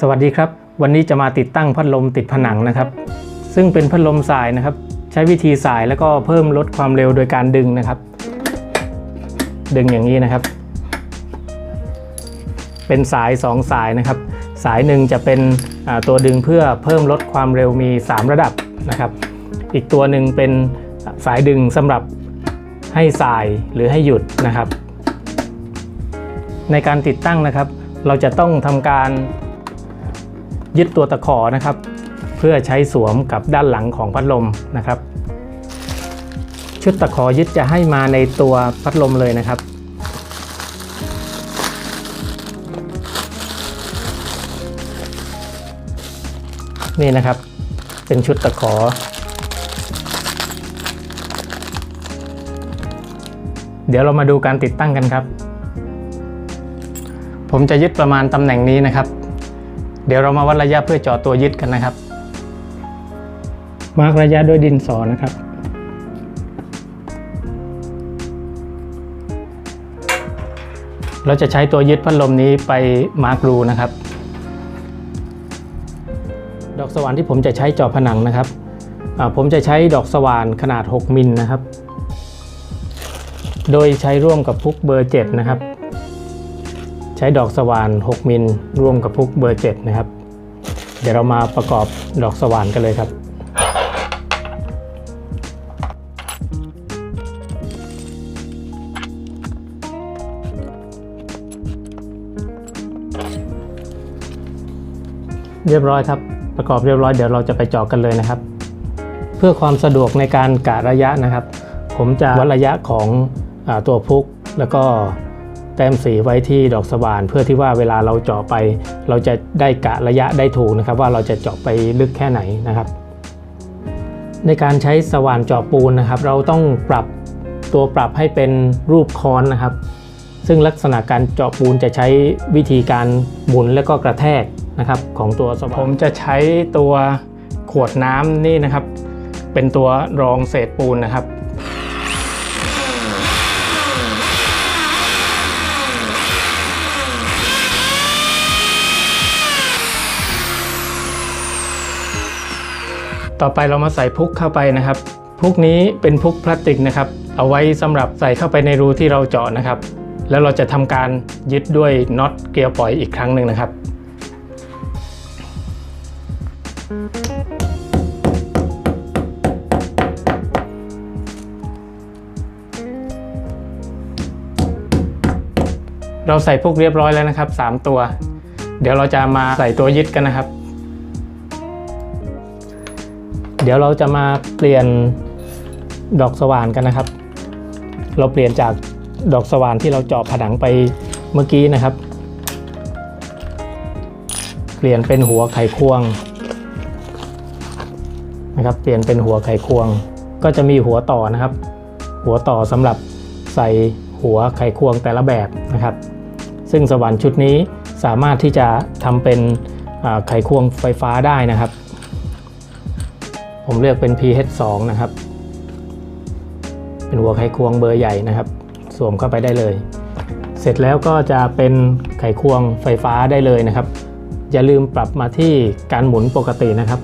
สวัสดีครับ วันนี้จะมาติดตั้งพัดลมติดผนังนะครับ ซึ่งเป็นพัดลมสายนะครับ ใช้วิธีสายแล้วก็เพิ่มลดความเร็วโดยการดึงนะครับ ดึงอย่างนี้นะครับ เป็นสาย 2 สายนะครับ สายหนึ่งจะเป็นตัวดึงเพื่อเพิ่มลดความเร็วมี 3 ระดับนะครับ อีกตัวหนึ่งเป็นสายดึงสำหรับให้สายหรือให้หยุดนะครับ ในการติดตั้งนะครับ เราจะต้องทำการ ยึดตัวตะขอนะครับ เพื่อใช้สวมกับด้านหลังของพัดลมนะครับ ชุดตะขอยึดจะให้มาในตัวพัดลมเลยนะครับ นี่นะครับเป็นชุดตะขอ เดี๋ยวเรามาดูการติดตั้งกันครับ ผมจะยึดประมาณตำแหน่งนี้นะครับ เดี๋ยวเรามาวัดระยะเพื่อเจาะตัวยึดกันนะครับ มาร์กระยะด้วยดินสอนะครับ เราจะใช้ตัวยึดพัดลมนี้ไปมาร์กรูนะครับ ดอกสว่านที่ผมจะใช้เจาะผนังนะครับผมจะใช้ดอกสว่านขนาด 6 มิลนะครับ โดยใช้ร่วมกับพุกเบอร์ 7 นะครับ ใช้ดอกสว่าน 6 มิลร่วมกับพุกเบอร์ 7 นะครับ เดี๋ยวเรามาประกอบดอกสว่านกันเลยครับเรียบร้อยครับ ประกอบเรียบร้อยเดี๋ยวเราจะไปเจาะกันเลยนะครับ เพื่อความสะดวกในการกะระยะนะครับ ผมจะวัดระยะของอตัวพุกแล้วก็ แต้มสีไว้ที่ดอกสว่าน เพื่อที่ว่าเวลาเราเจาะไป เราจะได้กะระยะได้ถูกนะครับ ว่าเราจะเจาะไปลึกแค่ไหนนะครับ ในการใช้สว่านเจาะปูนนะครับ เราต้องปรับตัวปรับให้เป็นรูปค้อนนะครับ ซึ่งลักษณะการเจาะปูนจะใช้วิธีการหมุนและก็กระแทกนะครับของตัวสว่านผมจะใช้ตัวขวดน้ำนี่นะครับ เป็นตัวรองเศษปูนนะครับ ต่อไปเรามาใส่พุกเข้าไปนะครับพุกนี้เป็นพุกพลาสติกนะครับ เอาไว้สำหรับใส่เข้าไปในรูที่เราเจาะนะครับ แล้วเราจะทำการยึดด้วยน็อตเกลียวปล่อยอีกครั้งหนึ่งนะครับ เราใส่พุกเรียบร้อยแล้วนะครับ 3 ตัว เดี๋ยวเราจะมาใส่ตัวยึดกันนะครับ เดี๋ยวเราจะมาเปลี่ยนดอกสว่านกันนะครับ เราเปลี่ยนจากดอกสว่านที่เราเจาะผนังไปเมื่อกี้นะครับ เปลี่ยนเป็นหัวไขควงนะครับ เปลี่ยนเป็นหัวไขควง ก็จะมีหัวต่อนะครับ หัวต่อสำหรับใส่หัวไขควงแต่ละแบบนะครับ ซึ่งสว่านชุดนี้สามารถที่จะทำเป็นไขควงไฟฟ้าได้นะครับ ผมเลือกเป็น PH2 นะครับ เป็นหัวไขควงเบอร์ใหญ่นะครับ สวมเข้าไปได้เลย เสร็จแล้วก็จะเป็นไขควงไฟฟ้าได้เลยนะครับ อย่าลืมปรับมาที่การหมุนปกตินะครับ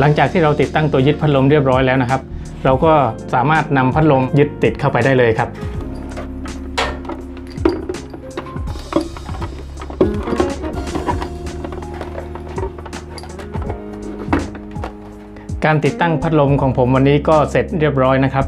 หลังจากที่เราติดตั้งตัวยึดพัดลมเรียบร้อยแล้วนะครับ เราก็สามารถนำพัดลมยึดติดเข้าไปได้เลยครับ การติดตั้งพัดลมของผมวันนี้ก็เสร็จเรียบร้อยนะครับ